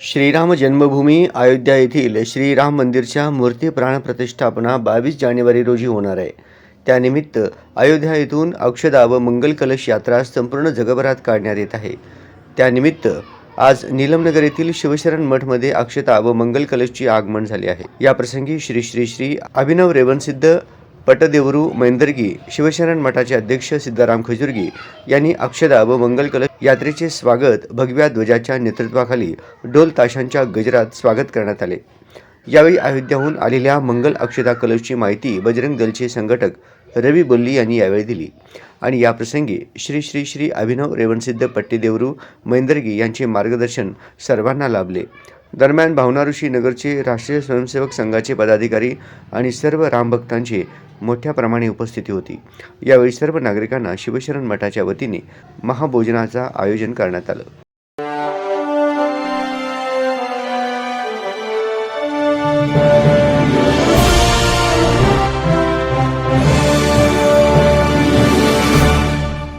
श्रीराम जन्मभूमी अयोध्या येथील श्रीराम मंदिरच्या मूर्ती प्राण प्रतिष्ठापना बावीस जानेवारी रोजी होणार आहे. त्यानिमित्त अयोध्या येथून अक्षदा व मंगल कलश यात्रा संपूर्ण जगभरात काढण्यात येत आहे. त्यानिमित्त आज नीलमनगर येथील शिवशरण मठमध्ये अक्षता व मंगल कलशची आगमन झाले आहे. याप्रसंगी श्री श्री श्री अभिनव रेवणसिद्ध पटदेवरू मैंदर्गी शिवशरण मठाचे अध्यक्ष सिद्धाराम खजुर्गी यांनी अक्षदा व मंगल कलश यात्रेचे स्वागत भगव्या ध्वजाच्या नेतृत्वाखाली डोल ताशांच्या गजरात स्वागत करण्यात आले. यावेळी अयोध्याहून आलेल्या मंगल अक्षदा कलशची माहिती बजरंग दलचे संघटक रवी बोल्ली यांनी यावेळी दिली. आणि या प्रसंगी श्री श्री श्री अभिनव रेवणसिद्ध पट्टीदेवरू मैंदर्गी यांचे मार्गदर्शन सर्वांना लाभले. दरम्यान भावना ऋषी नगरचे राष्ट्रीय स्वयंसेवक संघाचे पदाधिकारी आणि सर्व रामभक्तांची मोठ्या प्रमाणे उपस्थिती होती. यावेळी सर्व नागरिकांना शिवशरण मठाच्या वतीने महाभोजनाचं आयोजन करण्यात आलं.